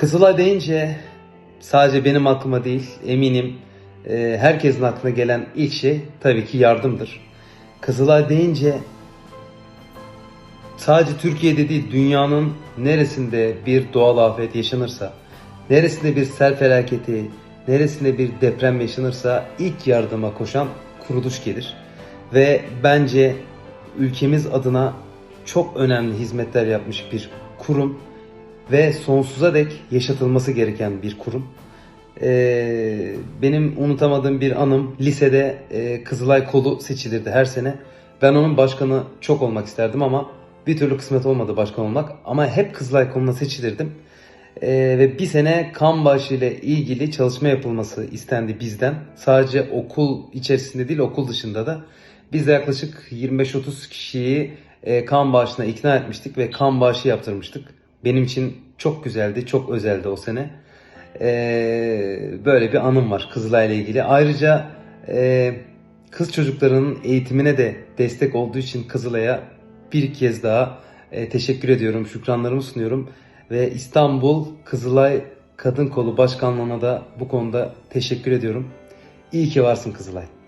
Kızılay deyince sadece benim aklıma değil eminim e, herkesin aklına gelen ilk şey tabii ki yardımdır. Kızılay deyince sadece Türkiye'de değil dünyanın neresinde bir doğal afet yaşanırsa, neresinde bir sel felaketi, neresinde bir deprem yaşanırsa ilk yardıma koşan kuruluş gelir. Ve bence ülkemiz adına çok önemli hizmetler yapmış bir kurum ve sonsuza dek yaşatılması gereken bir kurum. Ee, benim unutamadığım bir anım lisede e, Kızılay kolu seçilirdi her sene. Ben onun başkanı çok olmak isterdim ama bir türlü kısmet olmadı başkan olmak. Ama hep Kızılay koluna seçilirdim. Ee, ve bir sene kan bağışı ile ilgili çalışma yapılması istendi bizden. Sadece okul içerisinde değil okul dışında da. Biz de yaklaşık 25-30 kişiyi e, kan bağışına ikna etmiştik ve kan bağışı yaptırmıştık. Benim için çok güzeldi, çok özeldi o sene. Ee, böyle bir anım var Kızılay ile ilgili. Ayrıca e, kız çocuklarının eğitimine de destek olduğu için Kızılay'a bir kez daha e, teşekkür ediyorum, şükranlarımı sunuyorum. Ve İstanbul Kızılay Kadın Kolu Başkanlığı'na da bu konuda teşekkür ediyorum. İyi ki varsın Kızılay.